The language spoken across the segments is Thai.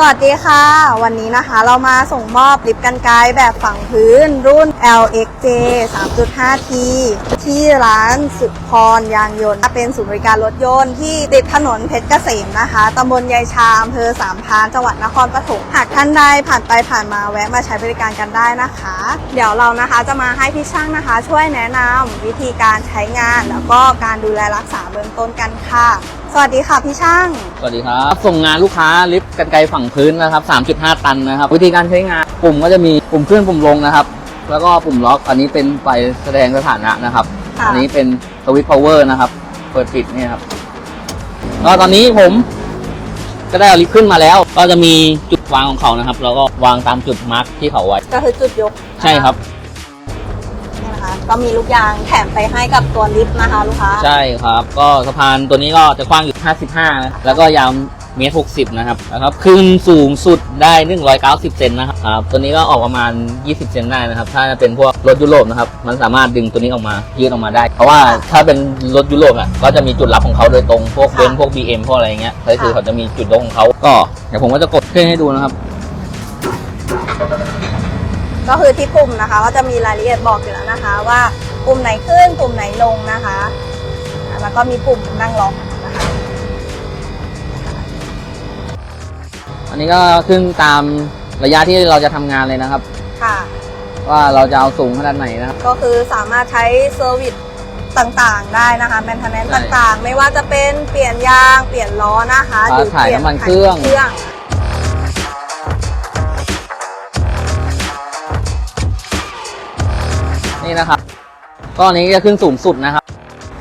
สวัสดีค่ะ วันนี้นะคะเรามาส่งมอบลิฟต์กันไกลแบบฝังพื้นรุ่น LXJ 3.5T ที่ร้านสุพรยางยนต์ เป็นศูนย์บริการรถยนต์ที่ติดถนนเพชรเกษมนะคะตำบลยายชาอำเภอสามพานจังหวัดนครปฐมหากท่านใดผ่านไปผ่านมาแวะมาใช้บริการกันได้นะคะ เดี๋ยวเรานะคะจะมาให้พี่ช่างนะคะ ช่วยแนะนำวิธีการใช้งาน แล้วก็การดูแลรักษาเบื้องต้นกันค่ะ สวัสดีค่ะพี่ช่าง สวัสดีครับ ส่งงานลูกค้าลิฟต์กันไกลฝั่งพื้นนะครับ 3.5 ตันนะครับ วิธีการใช้งานปุ่มก็จะมีปุ่มขึ้นปุ่มลงนะครับ แล้วก็ปุ่มล็อก อันนี้เป็นไฟแสดงสถานะนะครับ ค่ะ อันนี้เป็นสวิตช์พาวเวอร์นะครับ เปิดปิดเนี่ยครับก็ตอนนี้ผมก็ได้เอาลิฟต์ขึ้นมาแล้ว ก็จะมีจุดวางของเขานะครับ แล้วก็วางตามจุดมาร์กที่เขาไว้ ก็คือจุดยกใช่ครับนี่นะคะ ก็มีลูกยางแถมไปให้กับตัวลิฟต์นะคะลูกค้า ใช่ครับ ก็สะพานตัวนี้ก็จะกว้างอยู่ 55นะแล้วก็ยาวเมตร60นะครับนะครับขึ้นสูงสุดได้190เซนนะครับตัวนี้ก็ออกประมาณ20เซนได้นะครับ ถ้าเป็นพวกรถยุโรปนะครับ มันสามารถดึงตัวนี้ออกมายืดออกมาได้ เพราะว่าถ้าเป็นรถยุโรปอะก็จะมีจุดรับของเขาโดยตรงพวกเบนซ์พวก BM พวกอะไรเงี้ยก็คือเขาจะมีจุดยกของเขาก็เดี๋ยวผมก็จะกดขึ้นให้ดูนะครับ ก็คือที่ปุ่มนะคะ ก็จะมีรายละเอียดบอกอยู่แล้วนะคะ ว่าปุ่มไหนขึ้นปุ่มไหนลงนะคะอ่าแล้วก็มีปุ่มนั่งล็อกนะคะอันนี้ก็ขึ้นตามระยะที่เราจะทำงานเลยนะครับ ค่ะ ว่าเราจะเอาสูงขนาดไหนนะครับ ก็คือสามารถใช้เซอร์วิสต่างๆ ได้นะคะแมนเทนแนนใช่ต่างๆ ไม่ว่าจะเป็นเปลี่ยนยาง เปลี่ยนล้อนะคะอ่าถ่ายเปลี่น้ำมันเครื่องเครื่อง นี่นะครับก็อันนี้จะขึ้นสูงสุดนะครับ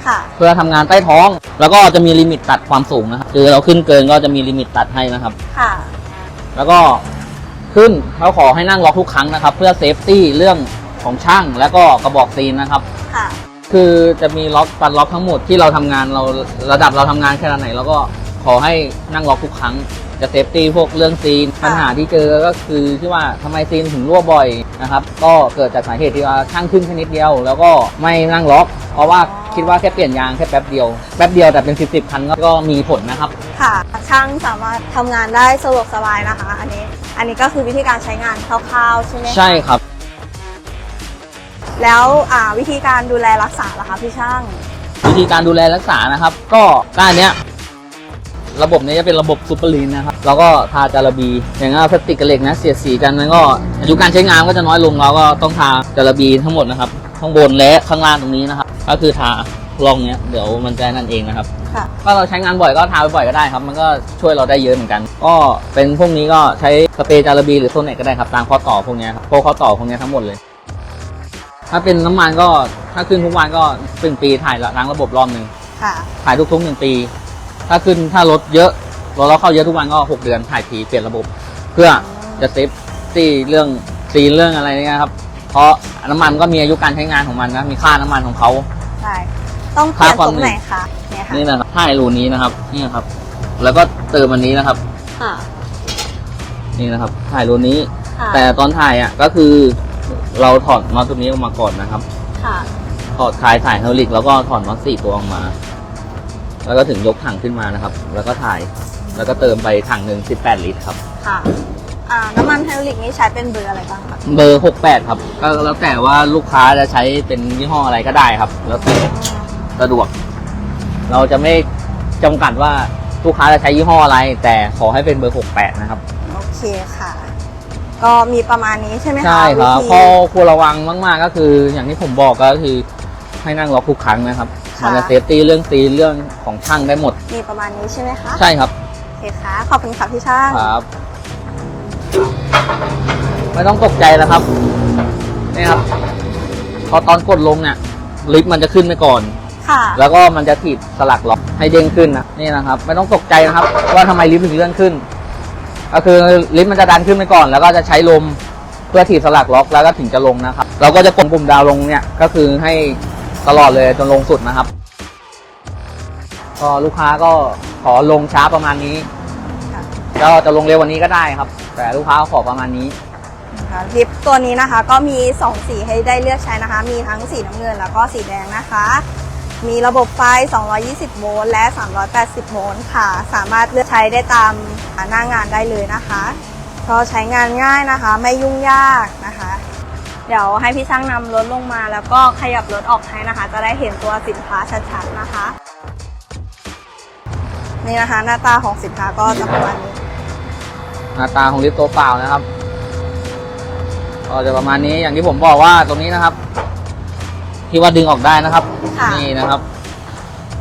ค่ะเพื่อทำงานใต้ท้อง แล้วก็จะมีลิมิตตัดความสูงนะครับคือเราขึ้นเกินก็จะมีลิมิตตัดให้นะครับ ค่ะ แล้วก็ขึ้นเขาขอให้นั่งล็อกทุกครั้งนะครับ เพื่อเซฟตี้เรื่องของช่างแล้วก็กระบอกซีนนะครับ ค่ะ คือจะมีล็อกตัดล็อกทั้งหมดที่เราทำงานเราระดับเราทำงานแค่ไหนแล้วก็ ขอให้นั่งล็อกทุกครั้ง จะเซฟตี้พวกเรื่องซีนค่ะปัญหาที่เจอก็คือที่ว่าทำไมซีนถึงรั่วบ่อยนะครับ ก็เกิดจากสาเหตุที่ว่าช่างขึ้นแค่นิดเดียว แล้วก็ไม่นั่งล็อก เพราะว่าคิดว่าแค่เปลี่ยนยางแค่แป๊บเดียว แป๊บเดียวแต่เป็นสิบสิบคันก็ก็มีผลนะครับ ค่ะ ช่างสามารถทำงานได้สะดวกสบายนะคะ อันนี้ อันนี้ก็คือวิธีการใช้งานคร่าวๆใช่ไหมคะ ใช่ครับ แล้วอ่าวิธีการดูแลรักษาล่ะคะพี่ช่าง วิธีการดูแลรักษานะครับ ก็ด้านเนี้ย ระบบเนี้จะเป็นระบบซูเปอร์ลีนนะครับแล้วก็ทาจาระบี อย่างว่าพลาสติกกับเหล็กนะเสียดสีกันมันก็อายุการใช้งานก็จะน้อยลงเราก็ต้องทาจาระบีทั้งหมดนะครับข้างบนและข้างล่างตรงนี้นะครับ ก็คือทาลองเนี้ยเดี๋ยวมันจะนั่นเองนะครับค่ะก็เราใช้งานบ่อยก็ทาบ่อยๆก็ได้ครับ มันก็ช่วยเราได้เยอะเหมือนกัน ก็เป็นพวกนี้ก็ใช้สเปรย์จาระบีหรือโซนเน็ตก็ได้ครับตามข้อต่อพวกเนี้ยครับพวกข้อต่อพวกเนี้ยทั้งหมดเลย ถ้าเป็นน้ำมันก็ถ้าขึ้นทุกวันก็เป็นปีถ่ายล้างระบบรอบหนึ่งค่ะถ่ายทุกๆหนึ่งปี ถ้าขึ้นถ้ารถเยอะรถเราเข้าเยอะทุกวันก็ 6 เดือนถ่ายทีเปลี่ยนระบบ เพื่อจะเซฟตี้เรื่องซีนเรื่องอะไรเนี่ยครับ เพราะน้ำมันก็มีอายุการใช้งานของมันนะมีค่าน้ำมันของเขาใช่ต้องเปลี่ยนค่าความตรงไหนคะเนี่ยค่ะนี่นะครับถ่ายรูนี้นะครับนี่ครับ แล้วก็เติมอันนี้นะครับค่ะนี่นะครับถ่ายรูนี้ค่ะแต่ตอนถ่ายอะก็คือเราถอดน็อตตัวนี้ออกมาก่อนนะครับค่ะถอดคลายถ่ายไฮดรอลิกแล้วก็ถอดน็อตสี่ตัวออกมา แล้วก็ถึงยกถังขึ้นมานะครับ แล้วก็ถ่าย แล้วก็เติมไปถังหนึ่ง18 ลิตรครับ ค่ะอ่าน้ำมันไฮดรอลิกนี่ใช้เป็นเบอร์อะไรบ้างคะเบอร์ 68 ครับ ก็แล้วแต่ว่าลูกค้าจะใช้เป็นยี่ห้ออะไรก็ได้ครับ แล้วแต่สะดวก เราจะไม่จำกัดว่าลูกค้าจะใช้ยี่ห้ออะไร แต่ขอให้เป็นเบอร์ 68 นะครับ โอเคค่ะ ก็มีประมาณนี้ใช่ไหมคะใช่ครับวิธีข้อควรระวังมาก ๆ ก็คือ อย่างที่ผมบอกก็คือให้นั่งล็อกทุกครั้งนะครับค่ะ มันจะเซฟตี้เรื่องซีนเรื่องของช่างได้หมด มีประมาณนี้ใช่ไหมคะใช่ครับโอเคค่ะขอบคุณค่ะพี่ช่างครับ ไม่ต้องตกใจนะครับนี่ครับ พอตอนกดลงเนี่ย ลิฟต์มันจะขึ้นไปก่อน ค่ะ แล้วก็มันจะถีบสลักล็อกให้เด้งขึ้นนะนี่นะครับ ไม่ต้องตกใจนะครับ ว่าทำไมลิฟต์ถึงเลื่อนขึ้น ก็คือลิฟต์มันจะดันขึ้นไปก่อน แล้วก็จะใช้ลมเพื่อถีบสลักล็อกแล้วก็ถึงจะลงนะครับ เราก็จะกดปุ่มดาวน์ลงเนี่ยก็คือให้ ตลอดเลยจนลงสุดนะครับ ก็ลูกค้าก็ขอลงช้าประมาณนี้ค่ะก็จะลงเร็วกวันนี้ก็ได้ครับ แต่ลูกค้าขอประมาณนี้ค่ะลิปตัวนี้นะคะก็มี 2 สีให้ได้เลือกใช้นะคะ มีทั้งสีน้ำเงินแล้วก็สีแดงนะคะ มีระบบไฟ 220 โวลต์และ 380 โวลต์ค่ะ สามารถเลือกใช้ได้ตามหน้างานได้เลยนะคะ ก็ใช้งานง่ายนะคะ ไม่ยุ่งยากนะคะ เดี๋ยวให้พี่ช่างนำรถลงมา แล้วก็ขยับรถออกให้นะคะ จะได้เห็นตัวสินค้าชัดๆนะคะ นี่นะคะหน้าตาของสินค้าก็จะประมาณนี้หน้าตาของลิฟต์ตัวเปล่านะครับก็จะประมาณนี้อย่างที่ผมบอกว่าตรงนี้นะครับ ที่ว่าดึงออกได้นะครับ ค่ะนี่นะครับ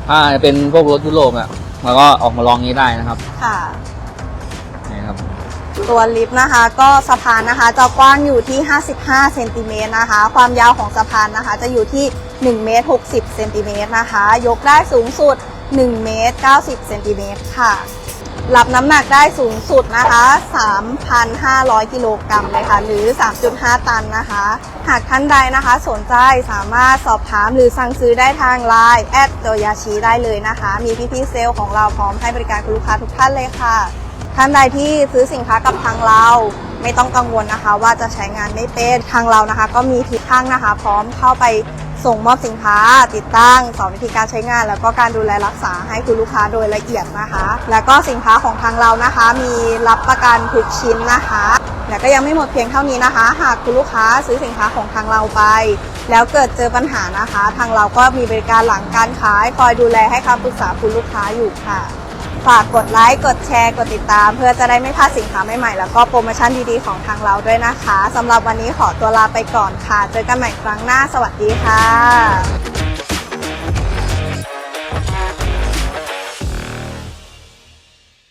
ถ้าเป็นพวกรถยุโรปอะเราก็ออกมาลองนี้ได้นะครับ ค่ะ นี่ครับ ตัวลิฟต์นะคะ ก็สะพานนะคะจะกว้างอยู่ที่ 55เซนติเมตรนะคะ ความยาวของสะพานนะคะ จะอยู่ที่1เมตร60เซนติเมตรนะคะ ยกได้สูงสุด1เมตร90เซนติเมตรค่ะรับน้ำหนักได้สูงสุดนะคะ 3,500 กิโลกรัมเลยค่ะ หรือ 3.5 ตันนะคะ หากท่านใดนะคะ สนใจสามารถสอบถามหรือสั่งซื้อได้ทางไลน์แอดโดยาชีได้เลยนะคะ มีพี่ๆเซลล์ของเราพร้อมให้บริการคุณลูกค้าทุกท่านเลยค่ะ ท่านใดที่ซื้อสินค้ากับทางเรา ไม่ต้องกังวลนะคะ ว่าจะใช้งานไม่เป็นทางเรานะคะ ก็มีทิศทางนะคะ พร้อมเข้าไปส่งมอบสินค้า ติดตั้งสอนวิธีการใช้งาน แล้วก็การดูแลรักษาให้คุณลูกค้าโดยละเอียดนะคะ แล้วก็สินค้าของทางเรานะคะ มีรับประกันทุกชิ้นนะคะแต่ก็ยังไม่หมดเพียงเท่านี้นะคะ หากคุณลูกค้าซื้อสินค้าของทางเราไป แล้วเกิดเจอปัญหานะคะ ทางเราก็มีบริการหลังการขายคอยดูแลให้คำปรึกษาคุณลูกค้าอยู่ค่ะ ฝากกดไลค์กดแชร์กดติดตาม เพื่อจะได้ไม่พลาดสินค้าใหม่ๆ แล้วก็โปรโมชั่นดีๆของทางเราด้วยนะคะสำหรับวันนี้ขอตัวลาไปก่อนค่ะ เจอกันใหม่ครั้งหน้า สวัสดีค่ะ